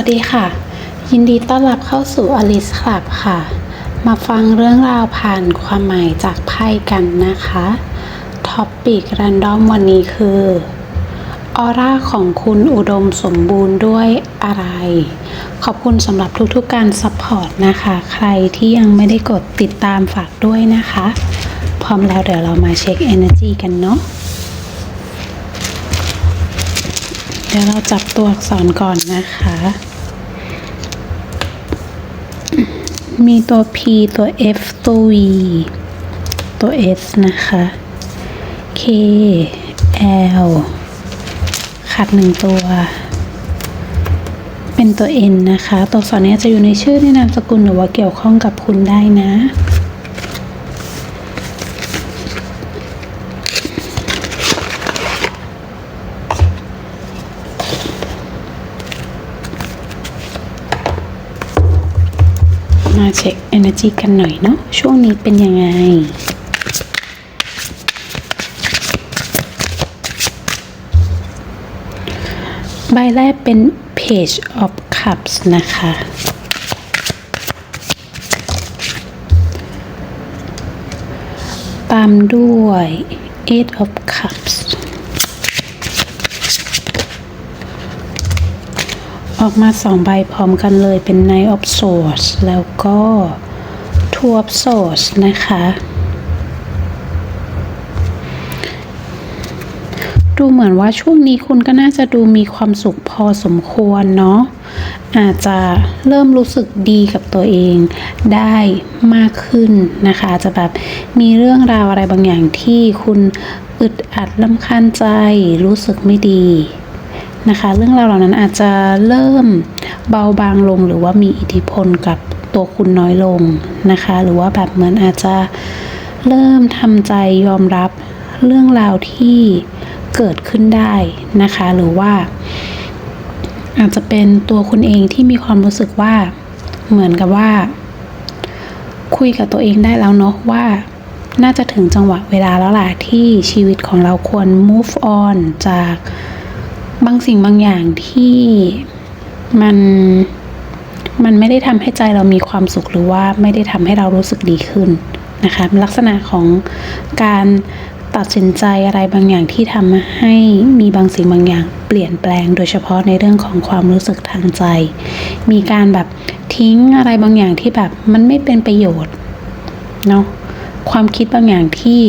วัสดีค่ะ ยินดีต้อนรับเข้าสู่ Alice Club ค่ะ มาฟังเรื่องราวผ่านความหมายจากไพ่กันนะคะท็อปปิกแรนดอมวันนี้คือออร่าของคุณอุดมสมบูรณ์ด้วยอะไร ขอบคุณสำหรับทุกๆการซัพพอร์ตนะคะ ใครที่ยังไม่ได้กดติดตามฝากด้วยนะคะ พร้อมแล้วเดี๋ยวเรามาเช็ค Energy กันเนาะเดี๋ยวเราจับตัวอักษรก่อนนะคะ มีตัว P ตัว F ตัว V ตัว S นะคะ K L ขาดหนึ่งตัว เป็นตัว N นะคะ ตัวอักษรนี้จะอยู่ในชื่อในนามสกุลหรือว่าเกี่ยวข้องกับคุณได้นะ เช็ค energy กันหน่อยเนาะช่วงนี้เป็นยังไง ใบแรกเป็น page of cups นะคะ ตามด้วย eight of cups ออกมาสองใบพร้อมกันเลยเป็น Knight of Swords แล้วก็ Two of Swords นะคะ ดูเหมือนว่าช่วงนี้คุณก็น่าจะดูมีความสุขพอสมควรเนาะ อาจจะเริ่มรู้สึกดีกับตัวเองได้มากขึ้นนะคะจจะแบบมีเรื่องราวอะไรบางอย่างที่คุณอึดอัดลำคาญใจรู้สึกไม่ดี นะคะ เรื่องราวเหล่านั้นอาจจะเริ่มเบาบางลงหรือว่ามีอิทธิพลกับตัวคุณน้อยลงนะคะ หรือว่าแบบเหมือนอาจจะเริ่มทำใจยอมรับเรื่องราวที่เกิดขึ้นได้นะคะ หรือว่า อาจจะเป็นตัวคุณเองที่มีความรู้สึกว่าเหมือนกับว่า คุยกับตัวเองได้แล้วเนาะว่าน่าจะถึงจังหวะเวลาแล้วล่ะที่ชีวิตของเราควร move on จาก บางสิ่งบางอย่างที่มันมันไม่ได้ทำให้ใจเรามีความสุขหรือว่าไม่ได้ทำให้เรารู้สึกดีขึ้นนะคะลักษณะของการตัดสินใจอะไรบางอย่างที่ทำให้มีบางสิ่งบางอย่าง เปลี่ยนแปลงโดยเฉพาะในเรื่องของความรู้สึกทางใจ มีการแบบทิ้งอะไรบางอย่างที่แบบมันไม่เป็นประโยชน์เนาะความคิดบางอย่างที่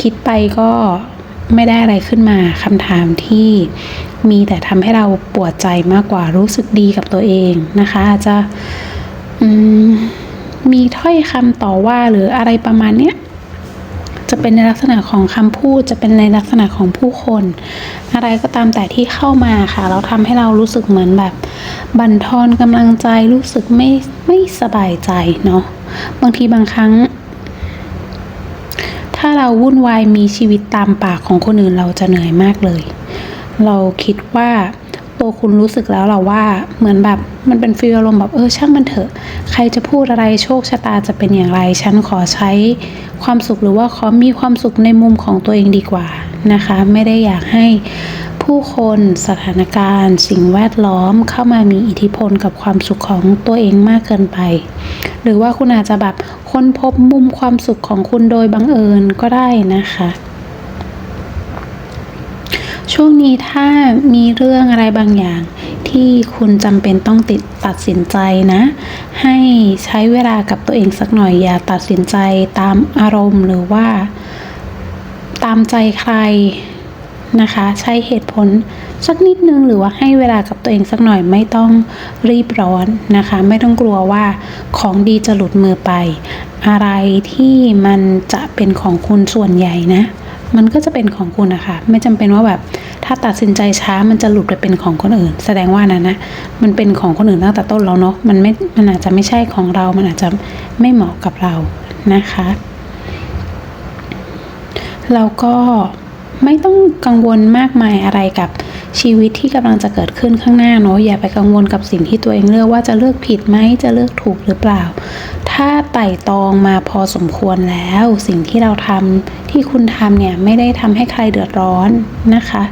คิดไปก็ไม่ได้อะไรขึ้นมาคำถามที่ มีแต่ทำให้เราปวดใจมากกว่ารู้สึกดีกับตัวเองนะคะ อาจจะมมีถ้อยคำต่อว่าหรืออะไรประมาณเนี้ยจะเป็นในลักษณะของคำพูดจะเป็นในลักษณะของผู้คน อะไรก็ตามแต่ที่เข้ามาค่ะ เราทำให้เรารู้สึกเหมือนแบบบั่นทอนกำลังใจรู้สึกไม่ไม่สบายใจเนาะบางทีบางครั้ง ถ้าเราวุ่นวายมีชีวิตตามปากของคนอื่นเราจะเหนื่อยมากเลย เราคิดว่าตัวคุณรู้สึกแล้วเราว่าเหมือนแบบมันเป็นฟีลอารมณ์แบบเออช่างมันเถอะ ใครจะพูดอะไรโชคชะตาจะเป็นอย่างไร ฉันขอใช้ความสุขหรือว่าขอมีความสุขในมุมของตัวเองดีกว่านะคะ ไม่ได้อยากให้ผู้คนสถานการณ์ สิ่งแวดล้อมเข้ามามีอิทธิพลกับความสุขของตัวเองมากเกินไป หรือว่าคุณอาจจะแบบค้นพบมุมความสุขของคุณโดยบังเอิญก็ได้นะคะ ช่วงนี้ถ้ามีเรื่องอะไรบางอย่าง ที่คุณจำเป็นต้องติดตัดสินใจนะ ให้ใช้เวลากับตัวเองสักหน่อยอย่าตัดสินใจตามอารมณ์หรือว่า ตามใจใครนะคะ ใช้เหตุผลสักนิดนึงหรือว่าให้เวลากับตัวเองสักหน่อยไม่ต้องรีบร้อนนะคะ ไม่ต้องกลัวว่าของดีจะหลุดมือไป อะไรที่มันจะเป็นของคุณส่วนใหญ่นะ มันก็จะเป็นของคุณนะคะ ไม่จำเป็นว่าแบบ ถ้าตัดสินใจช้ามันจะหลุดไปเป็นของคนอื่น แสดงว่านั้นนะ มันเป็นของคนอื่นตั้งแต่ต้นแล้วเนาะ มันไม่ มันอาจจะไม่ใช่ของเรา มันอาจจะไม่เหมาะกับเรานะคะ แล้วก็ไม่ต้องกังวลมากมายอะไรกับชีวิตที่กำลังจะเกิดขึ้นข้างหน้าเนาะอย่าไปกังวลกับสิ่งที่ตัวเองเลือกว่าจะเลือกผิดไหมจะเลือกถูกหรือเปล่า ถ้าไต่ตองมาพอสมควรแล้ว สิ่งที่เราทำที่คุณทำเนี่ยไม่ได้ทำให้ใครเดือดร้อนนะคะ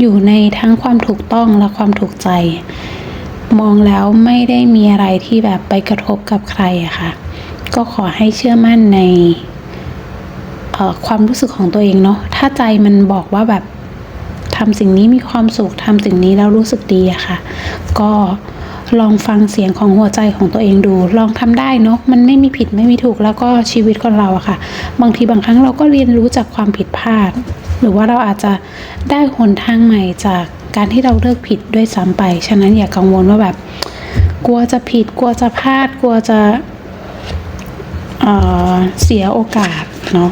อยู่ในทั้งความถูกต้องและความถูกใจ มองแล้วไม่ได้มีอะไรที่แบบไปกระทบกับใครอะค่ะ ก็ขอให้เชื่อมั่นในความรู้สึกของตัวเองเนาะถ้าใจมันบอกว่าแบบทำสิ่งนี้มีความสุขทำสิ่งนี้แล้วรู้สึกดีอะค่ะ ก็ ลองฟังเสียงของหัวใจของตัวเองดู ลองทำได้เนาะมันไม่มีผิดไม่มีถูกแล้วก็ชีวิตคนเราอะค่ะ บางทีบางครั้งเราก็เรียนรู้จากความผิดพลาด หรือว่าเราอาจจะได้หนทางใหม่จากการที่เราเลือกผิดด้วยซ้ำไป ฉะนั้นอย่ากังวลว่าแบบ กลัวจะผิด กลัวจะพลาด กลัวจะเเสียโอกาสเนาะ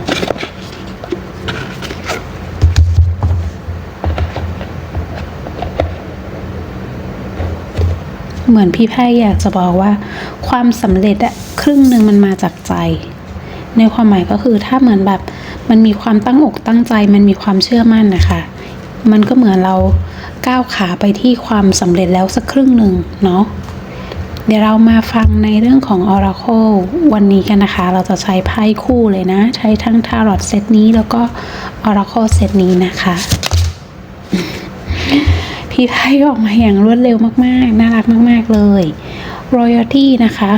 เหมือนพี่ไพ่อยากจะบอกว่า ความสำเร็จอะครึ่งหนึ่งมันมาจากใจ ในความหมายก็คือถ้าเหมือนแบบมันมีความตั้งอกตั้งใจ มันมีความเชื่อมั่นนะคะ มันก็เหมือนเราก้าวขาไปที่ความสำเร็จแล้วสักครึ่งหนึ่งเนาะเดี๋ยวเรามาฟังในเรื่องของ Oracle วันนี้กันนะคะ เราจะใช้ไพ่คู่เลยนะ ใช้ทั้ง Tarot เซตนี้แล้วก็ Oracle เซตนี้นะคะ พี่ไพ่ออกมาอย่างรวดเร็วมากๆ น่ารักมาก ๆ เลย royalty นะคะ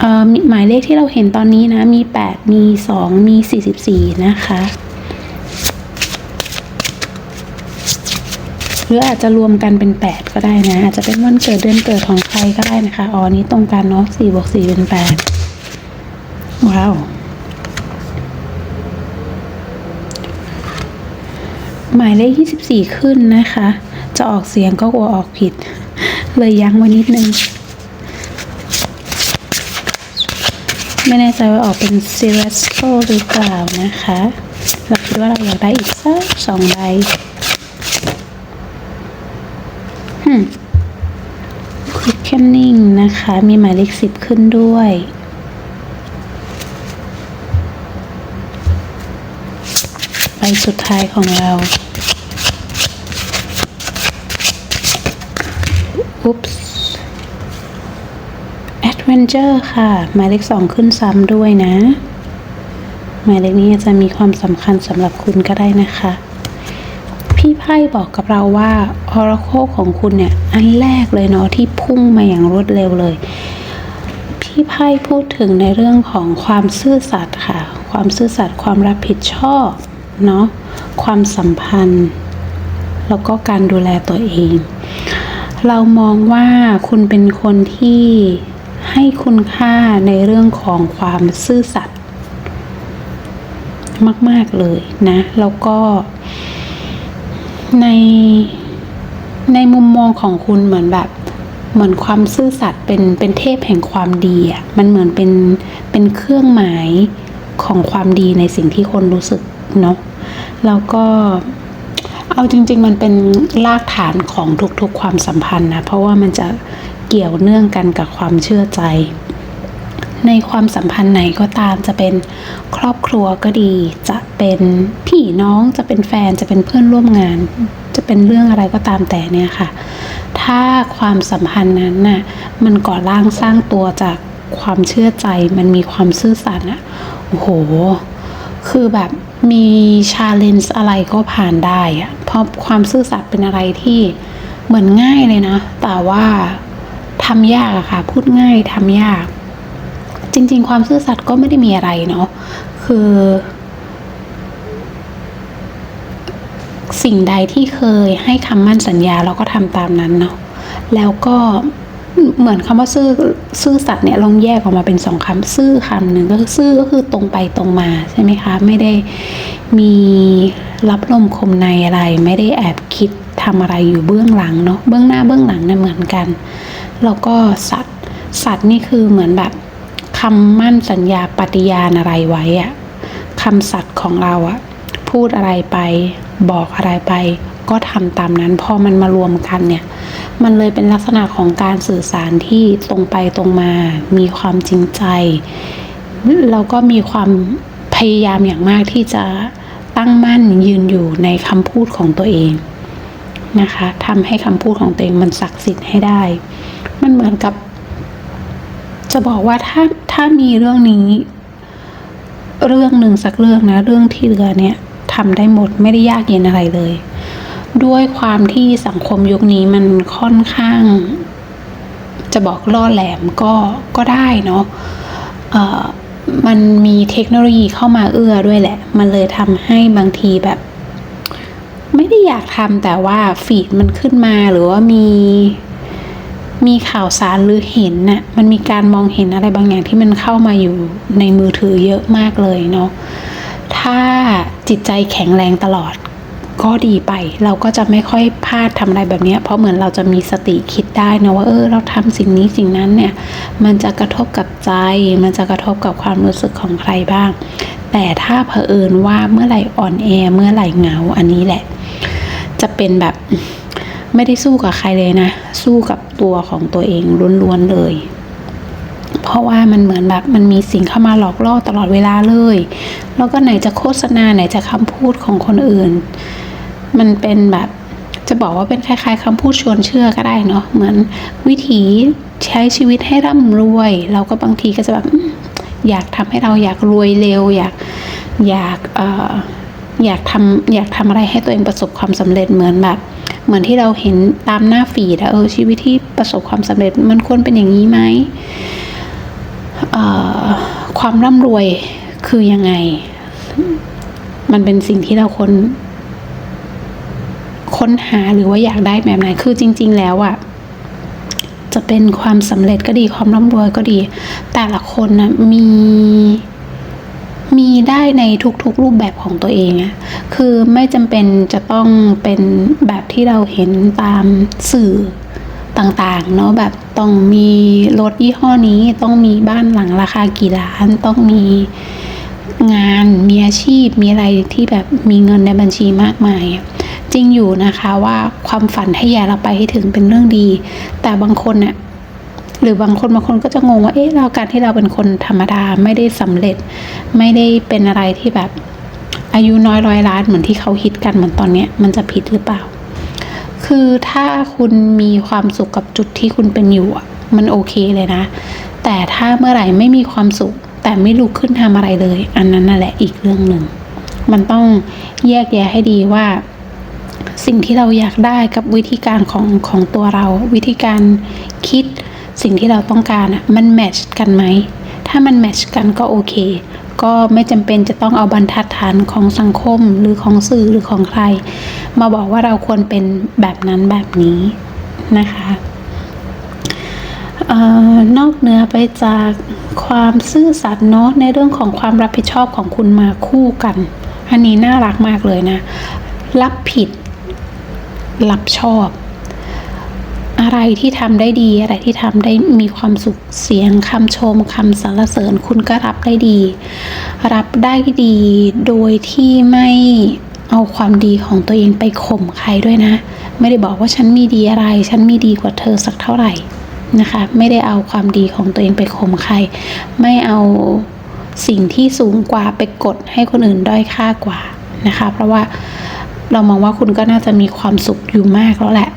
เอ่อหมายเลขที่เราเห็นตอนนี้นะ มี 8 มี 2 มี 44 นะคะ หรืออาจจะรวมกันเป็น 8 ก็ได้นะ อาจจะเป็นวันเกิดเดือนเกิดของใครก็ได้นะคะ อ๋อ นี้ตรงกันเนาะ4บวก4เป็น 8 ว้าว หมายเลข 24 ขึ้นนะคะ จะออกเสียงก็กลัวออกผิด เลยยั้งไว้นิดนึง ไม่แน่ใจว่าออกเป็น c e r e s c o หรือเปล่านะคะ เราคิดว่าเราอยากได้อีกสักสองใบฮึม quickening นะคะ มีหมายเลข10ขึ้นด้วยใบสุดท้ายของเรา อุ๊ปส์ Adventure ค่ะ หมายเลขสองขึ้นซ้ำด้วยนะ หมายเลขนี้จจะมีความสำคัญสำหรับคุณก็ได้นะคะ พี่ไพ่บอกกับเราว่า Oracle ของคุณเนี่ย อันแรกเลยเนาะที่พุ่งมาอย่างรวดเร็วเลย พี่ไพ่พูดถึงในเรื่องของความซื่อสัตย์ค่ะ ความซื่อสัตย์ความรับผิดชอบเนาะความสัมพันธ์ แล้วก็การดูแลตัวเอง เรามองว่าคุณเป็นคนที่ ให้คุณค่าในเรื่องของความซื่อสัตย์มาก ๆ เลยนะ แล้วก็ในในมุมมองของคุณเหมือนแบบเหมือนความซื่อสัตย์เป็นเป็นเทพแห่งความดีอะมันเหมือนเป็นเป็นเครื่องหมายของความดีในสิ่งที่คนรู้สึกเนาะแล้วก็เอาจริง ๆ มันเป็นรากฐานของทุกๆความสัมพันธ์นะ เพราะว่ามันจะ กี่ยวเนื่องกันกับความเชื่อใจ ในความสัมพันธ์ไหนก็ตามจะเป็นครอบครัวก็ดี จะเป็นพี่น้องจะเป็นแฟนจะเป็นเพื่อนร่วมงาน จะเป็นเรื่องอะไรก็ตามแต่เนี่ยค่ะ ถ้าความสัมพันธ์นั้นน่ะมันก่อร่างสร้างตัวจากความเชื่อใจมันมีความซื่อสัตย์อะโอ้โห คือแบบมีชาเลนจ์อะไรก็ผ่านได้อะเพราะความซื่อสัตย์เป็นอะไรที่เหมือนง่ายเลยนะ แต่ว่า ทำยากอะค่ะ พูดง่ายทำยาก จริง ๆ ความซื่อสัตย์ก็ไม่ได้มีอะไรเนาะคือ สิ่งใดที่เคยให้คำมั่นสัญญาเราก็ทำตามนั้นเนาะแล้วก็เหมือนคำว่าซื่อซื่อสัตย์เนี่ยลองแยกออกมาเป็นสองคำซื่อคำหนึ่งก็คือซื่อก็คือตรงไปตรงมาใช่ไหมคะ ไม่ได้มีรับลมคมในอะไร ไม่ได้แอบคิดทำอะไรอยู่เบื้องหลังเนาะเบื้องหน้าเบื้องหลังเนี่ยเหมือนกัน แล้วก็สัตว์ สัตว์นี่คือเหมือนแบบคำมั่นสัญญาปฏิญาณอะไรไว้อะคำสัตย์ของเราอะพูดอะไรไป บอกอะไรไป ก็ทำตามนั้น พอมันมารวมกันเนี่ย มันเลยเป็นลักษณะของการสื่อสารที่ตรงไปตรงมา มีความจริงใจ แล้วก็มีความพยายามอย่างมากที่จะตั้งมั่นยืนอยู่ในคำพูดของตัวเอง นะคะทำให้คำพูดของตัวเองมันศักดิ์สิทธิ์ให้ได้ มันเหมือนกับ จะบอกว่าถ้าถ้ามีเรื่องนี้ เรื่องหนึ่งสักเรื่องนะ เรื่องที่เหลือเนี่ยทำได้หมดไม่ได้ยากเย็นอะไรเลย ด้วยความที่สังคมยุคนี้มันค่อนข้าง จะบอกล่อแหลมก็ก็ได้เนาะมันมีเทคโนโลยีเข้ามาเอื้อด้วยแหละ มันเลยทำให้บางทีแบบ ไม่ได้อยากทำแต่ว่าฟีดมันขึ้นมาหรือว่ามีมีข่าวสารหรือเห็นน่ะมันมีการมองเห็นอะไรบางอย่างที่มันเข้ามาอยู่ในมือถือเยอะมากเลยเนาะถ้าจิตใจแข็งแรงตลอดก็ดีไป เราก็จะไม่ค่อยพลาดทำอะไรแบบนี้เพราะเหมือนเราจะมีสติคิดได้นะว่าเออเราทำสิ่งนี้สิ่งนั้นเนี่ย มันจะกระทบกับใจ มันจะกระทบกับความรู้สึกของใครบ้าง แต่ถ้าเผอิญว่าเมื่อไหร่อ่อนแอเมื่อไหร่เหงาอันนี้แหละ จะเป็นแบบไม่ได้สู้กับใครเลยนะ สู้กับตัวของตัวเองล้วนๆเลย เพราะว่ามันเหมือนแบบมันมีสิ่งเข้ามาหลอกล่อตลอดเวลาเลย แล้วก็ไหนจะโฆษณาไหนจะคำพูดของคนอื่น มันเป็นแบบจะบอกว่าเป็นคล้ายๆคำพูดชวนเชื่อก็ได้เนาะเหมือนวิถีใช้ชีวิตให้ร่ำรวย เราก็บางทีก็จะแบบอยากทำให้เราอยากรวยเร็ว อยากอยากเอยากทำอยากทำอะไรให้ตัวเองประสบความสำเร็จเหมือนแบบเหมือนที่เราเห็นตามหน้าฟีดอะเออชีวิตที่ประสบความสำเร็จมันควรเป็นอย่างนี้ไหมความร่ำรวยคือยังไง มันเป็นสิ่งที่เราคนค้นหาหรือว่าอยากได้แบบไหนคือจริง ๆ แล้วอะจะเป็นความสำเร็จก็ดีความร่ำรวยก็ดี แต่ละคนนะมี มีได้ในทุกๆรูปแบบของตัวเองอะคือไม่จำเป็นจะต้องเป็นแบบที่เราเห็นตามสื่อต่างๆเนาะแบบต้องมีรถยี่ห้อนี้ต้องมีบ้านหลังราคากี่ล้านต้องมีงานมีอาชีพมีอะไรที่แบบมีเงินในบัญชีมากมาย จริงอยู่นะคะว่าความฝันให้แย่เราไปให้ถึงเป็นเรื่องดี แต่บางคนเนี่ย หรือบางคนบางคนก็จะงงว่าเอ๊ะเราการที่เราเป็นคนธรรมดาไม่ได้สำเร็จ ไม่ได้เป็นอะไรที่แบบอายุน้อยร้อยล้านเหมือนที่เขาฮิตกันเหมือนตอนเนี้ยมันจะผิดหรือเปล่า คือถ้าคุณมีความสุขกับจุดที่คุณเป็นอยู่มันโอเคเลยนะ แต่ถ้าเมื่อไหร่ไม่มีความสุข แต่ไม่ลุกขึ้นทำอะไรเลย อันนั้นนั่นแหละอีกเรื่องหนึ่งมันต้องแยกแยะให้ดีว่า สิ่งที่เราอยากได้กับวิธีการของของตัวเรา วิธีการคิด สิ่งที่เราต้องการอะมันแมทช์กันไหม ถ้ามันแมทช์กันก็โอเค ก็ไม่จำเป็นจะต้องเอาบรรทัดฐานของสังคมหรือของสื่อหรือของใคร มาบอกว่าเราควรเป็นแบบนั้นแบบนี้นะคะออนอกเหนือไปจากความซื่อสัตย์เนาะในเรื่องของความรับผิดชอบของคุณมาคู่กัน อันนี้น่ารักมากเลยนะ รับผิด รับชอบ อะไรที่ทำได้ดี อะไรที่ทำได้มีความสุขเสียงคำชมคำสรรเสริญคุณก็รับได้ดี รับได้ดี โดยที่ไม่เอาความดีของตัวเองไปข่มใครด้วยนะ ไม่ได้บอกว่าฉันมีดีอะไร ฉันมีดีกว่าเธอสักเท่าไหร่นะคะ ไม่ได้เอาความดีของตัวเองไปข่มใคร ไม่เอาสิ่งที่สูงกว่าไปกดให้คนอื่นด้อยค่ากว่านะคะ เพราะว่าเรามองว่าคุณก็น่าจะมีความสุขอยู่มากแล้วแหละ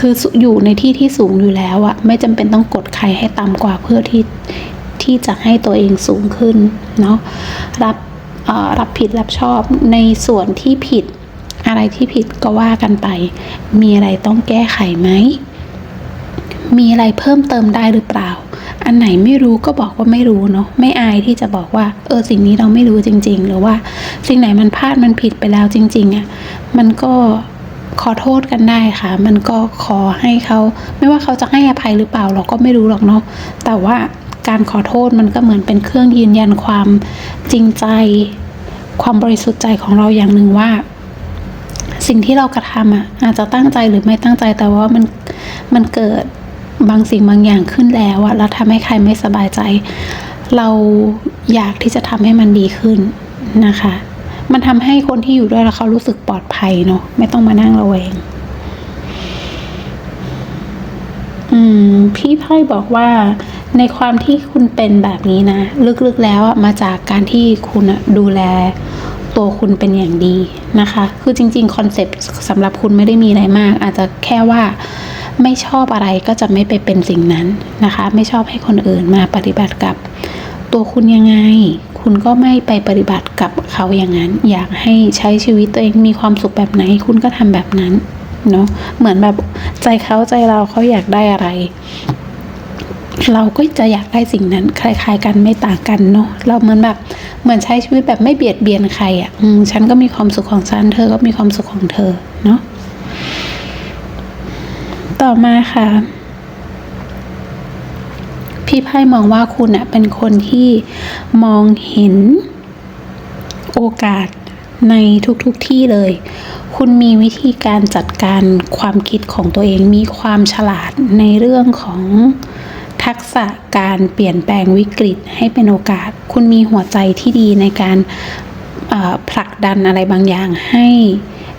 คืออยู่ในที่ที่สูงอยู่แล้วอะไม่จำเป็นต้องกดใครให้ต่ำกว่าเพื่อที่ที่จะให้ตัวเองสูงขึ้นเนาะรับเอ่อรับผิดรับชอบในส่วนที่ผิดอะไรที่ผิดก็ว่ากันไป มีอะไรต้องแก้ไขไหม มีอะไรเพิ่มเติมได้หรือเปล่า อันไหนไม่รู้ก็บอกว่าไม่รู้เนาะ ไม่อายที่จะบอกว่า เออสิ่งนี้เราไม่รู้จริง ๆ หรือว่าสิ่งไหนมันพลาดมันผิดไปแล้วจริง ๆอะ่ะ มันก็ ขอโทษกันได้ค่ะ มันก็ขอให้เขา ไม่ว่าเขาจะให้อภัยหรือเปล่าเราก็ไม่รู้หรอกเนาะแต่ว่าการขอโทษมันก็เหมือนเป็นเครื่องยืนยันความจริงใจ ความบริสุทธิ์ใจของเราอย่างหนึ่งว่า สิ่งที่เรากระทำอะอาจจะตั้งใจหรือไม่ตั้งใจแต่ว่ามันมันเกิดบางสิ่งบางอย่างขึ้นแล้วอะแล้วทำให้ใครไม่สบายใจ เราอยากที่จะทำให้มันดีขึ้นนะคะ มันทำให้คนที่อยู่ด้วยแล้วเขารู้สึกปลอดภัยเนาะไม่ต้องมานั่งระแวง อืม พี่ไพ่บอกว่าในความที่คุณเป็นแบบนี้นะ ลึกๆแล้วอะมาจากการที่คุณดูแลตัวคุณเป็นอย่างดีนะคะ คือจริง ๆ คอนเซปต์สำหรับคุณไม่ได้มีอะไรมาก อาจจะแค่ว่าไม่ชอบอะไรก็จะไม่ไปเป็นสิ่งนั้นนะคะ ไม่ชอบให้คนอื่นมาปฏิบัติกับ ตัวคุณยังไง คุณก็ไม่ไปปฏิบัติกับเขาอย่างนั้น อยากให้ใช้ชีวิตตัวเองมีความสุขแบบไหน คุณก็ทำแบบนั้นเนาะเหมือนแบบใจเขาใจเราเขาอยากได้อะไร เราก็จะอยากได้สิ่งนั้น คล้าย ๆ กันไม่ต่างกันเนาะเราเหมือนแบบเหมือนใช้ชีวิตแบบไม่เบียดเบียนใครอะ่ะฉันก็มีความสุขของฉันเธอก็มีความสุขของเธอเนาะต่อมาค่ะ พี่ไพ่มองว่าคุณอะเป็นคนที่มองเห็นโอกาสในทุกๆทที่เลย คุณมีวิธีการจัดการความคิดของตัวเอง มีความฉลาดในเรื่องของทักษะการเปลี่ยนแปลงวิกฤตให้เป็นโอกาส คุณมีหัวใจที่ดีในการผลักดันอะไรบางอย่างให้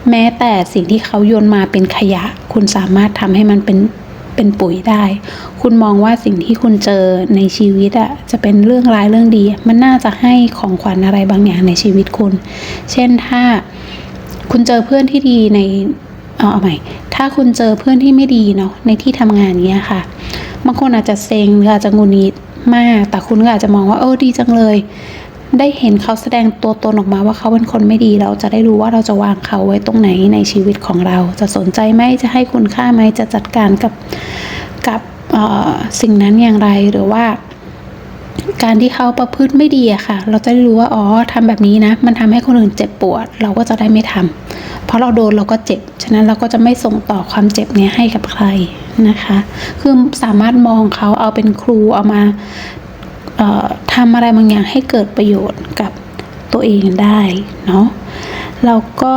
แม้แต่สิ่งที่เขาโยนมาเป็นขยะ คุณสามารถทำให้มันเป็น เป็นปุ๋ยได้ คุณมองว่าสิ่งที่คุณเจอในชีวิตอะจะเป็นเรื่องร้ายเรื่องดี มันน่าจะให้ของขวัญอะไรบางอย่างในชีวิตคุณ เช่นถ้าคุณเจอเพื่อนที่ดีในเอาเอาใหม่ถ้าคุณเจอเพื่อนที่ไม่ดีเนาะในที่ทำงานเนี้ยค่ะบางคนอาจจะเซ็งหรืออาจจะงุนงิดมาก แต่คุณก็อาจจะมองว่าเออดีจังเลย ได้เห็นเขาแสดงตัวตนออกมาว่าเขาเป็นคนไม่ดี เราจะได้รู้ว่าเราจะวางเขาไว้ตรงไหนในชีวิตของเรา จะสนใจไหมจะให้คุณค่าไหมจะจัดการกับกับสิ่งนั้นอย่างไรหรือว่า การที่เขาประพฤติไม่ดีอะค่ะ เราจะได้รู้ว่าอ๋อทำแบบนี้นะ มันทำให้คนอื่นเจ็บปวด เราก็จะได้ไม่ทำเพราะเราโดนเราก็เจ็บ ฉะนั้นเราก็จะไม่ส่งต่อความเจ็บนี้ให้กับใครนะคะ คือสามารถมองเขาเอาเป็นครูเอามา ทำอะไรบางอย่างให้เกิดประโยชน์กับตัวเองได้เนาะแล้วก็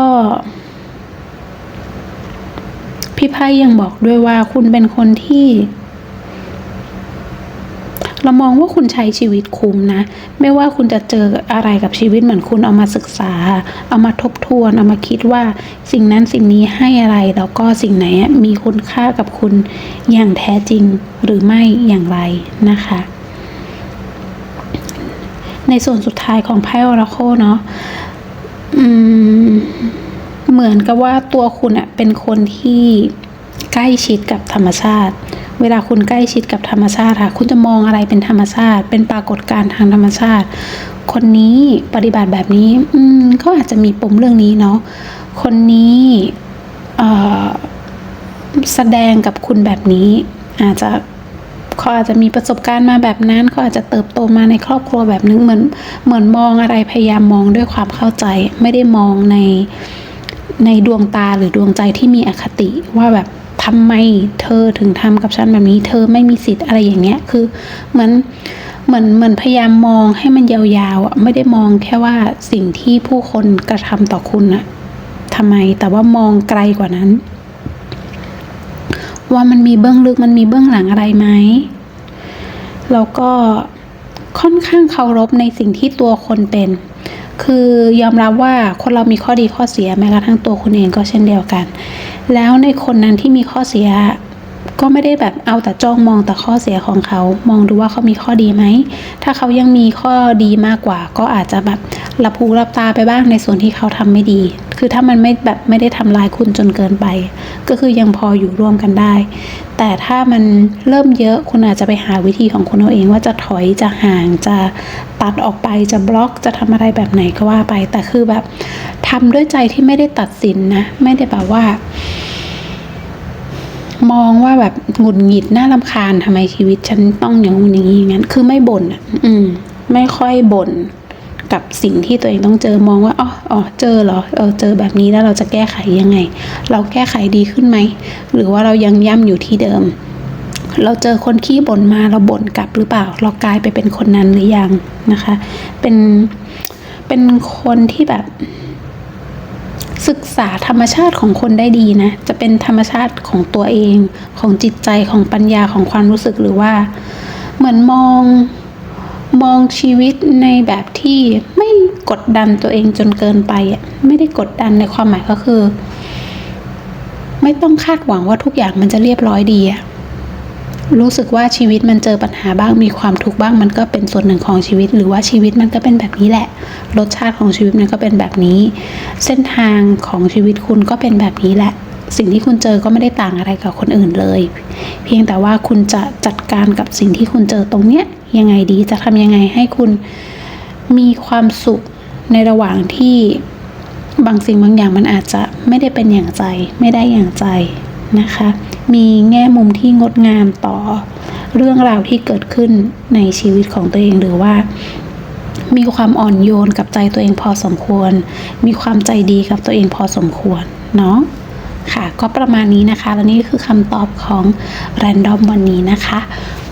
พี่ไพ่ยังบอกด้วยว่าคุณเป็นคนที่ เรามองว่าคุณใช้ชีวิตคุ้มนะ ไม่ว่าคุณจะเจออะไรกับชีวิตเหมือนคุณเอามาศึกษา เอามาทบทวน เอามาคิดว่าสิ่งนั้นสิ่งนี้ให้อะไร แล้วก็สิ่งไหนมีคุณค่ากับคุณอย่างแท้จริงหรือไม่อย่างไรนะคะ ในส่วนสุดท้ายของไพ่ออราโคเนาะเหมือนกับว่าตัวคุณอะเป็นคนที่ใกล้ชิดกับธรรมชาติ เวลาคุณใกล้ชิดกับธรรมชาติค่ะ คุณจะมองอะไรเป็นธรรมชาติ เป็นปรากฏการณ์ทางธรรมชาติ คนนี้ปฏิบัติแบบนี้ อืมก็อาจจะมีปมเรื่องนี้เนาะ คนนี้แสดงกับคุณแบบนี้อาจจะ เขาอาจจะมีประสบการณ์มาแบบนั้นเขาอาจจะเติบโตมาในครอบครัวแบบนึงเหมือนเหมือนมองอะไรพยายามมองด้วยความเข้าใจ ไม่ได้มองในในดวงตาหรือดวงใจที่มีอคติว่าแบบทำไมเธอถึงทำกับฉันแบบนี้ เธอไม่มีสิทธิ์อะไรอย่างเงี้ย คือเหมือนเหมือนเหมือนพยายามมองให้มันยาวๆอะไม่ได้มองแค่ว่าสิ่งที่ผู้คนกระทำต่อคุณอะทำไมแต่ว่ามองไกลกว่านั้น ว่ามันมีเบื้องลึกมันมีเบื้องหลังอะไรไหมแล้วก็ค่อนข้างเคารพในสิ่งที่ตัวคนเป็น คือยอมรับว่าคนเรามีข้อดีข้อเสียแม้กระทั่งตัวคุณเองก็เช่นเดียวกัน แล้วในคนนั้นที่มีข้อเสีย ก็ไม่ได้แบบเอาแต่จ้องมองแต่ข้อเสียของเขา มองดูว่าเขามีข้อดีไหม ถ้าเขายังมีข้อดีมากกว่า ก็อาจจะแบบรับหูรับตาไปบ้างในส่วนที่เขาทำไม่ดี คือถ้ามันไม่แบบไม่ได้ทำลายคุณจนเกินไป ก็คือยังพออยู่ร่วมกันได้ แต่ถ้ามันเริ่มเยอะคุณอาจจะไปหาวิธีของคุณเอาเองว่าจะถอยจะห่างจะตัดออกไปจะบล็อกจะทำอะไรแบบไหนก็ว่าไป แต่คือแบบทำด้วยใจที่ไม่ได้ตัดสินนะ ไม่ได้แบบว่า มองว่าแบบหงุดหงิดน่ารำคาญทำไมชีวิตฉันต้องอย่างงู้นอย่างนี้อย่างนั้นคือไม่บ่นอะ อืม ไม่ค่อยบ่นกับสิ่งที่ตัวเองต้องเจอมองว่าอ๋ออ๋อเจอเหรอเออเจอแบบนี้แล้วเราจะแก้ไขยังไง เราแก้ไขดีขึ้นไหมหรือว่าเรายังย่ำอยู่ที่เดิม เราเจอคนขี้บ่นมาเราบ่นกลับหรือเปล่า เรากลายไปเป็นคนนั้นหรือยังนะคะ เป็นเป็นคนที่แบบ ศึกษาธรรมชาติของคนได้ดีนะ จะเป็นธรรมชาติของตัวเอง ของจิตใจของปัญญาของความรู้สึกหรือว่า เหมือนมองมองชีวิตในแบบที่ไม่กดดันตัวเองจนเกินไปอะไม่ได้กดดันในความหมายก็คือ ไม่ต้องคาดหวังว่าทุกอย่างมันจะเรียบร้อยดีอะ รู้สึกว่าชีวิตมันเจอปัญหาบ้างมีความทุกข์บ้างมันก็เป็นส่วนหนึ่งของชีวิต หรือว่าชีวิตมันก็เป็นแบบนี้แหละ รสชาติของชีวิตมันก็เป็นแบบนี้ เส้นทางของชีวิตคุณก็เป็นแบบนี้แหละ สิ่งที่คุณเจอก็ไม่ได้ต่างอะไรกับคนอื่นเลย เพียงแต่ว่าคุณจะจัดการกับสิ่งที่คุณเจอตรงเนี้ยยังไงดีจะทำยังไงให้คุณมีความสุขในระหว่างที่บางสิ่งบางอย่างมันอาจจะไม่ได้เป็นอย่างใจ ไม่ได้อย่างใจ นะคะ มีแง่มุมที่งดงามต่อเรื่องราวที่เกิดขึ้นในชีวิตของตัวเองหรือว่ามีความอ่อนโยนกับใจตัวเองพอสมควร มีความใจดีกับตัวเองพอสมควร เนาะ ค่ะ ก็ประมาณนี้นะคะ และนี่คือคำตอบของ Random วันนี้นะคะ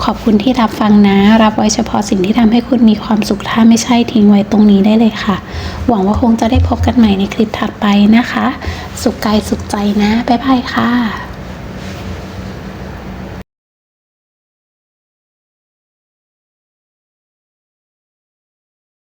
ขอบคุณที่รับฟังนะ รับไว้เฉพาะสิ่งที่ทำให้คุณมีความสุข ถ้าไม่ใช่ทิ้งไว้ตรงนี้ได้เลยค่ะ หวังว่าคงจะได้พบกันใหม่ในคลิปถัดไปนะคะ สุขกายสุขใจนะ บ๊ายบายค่ะ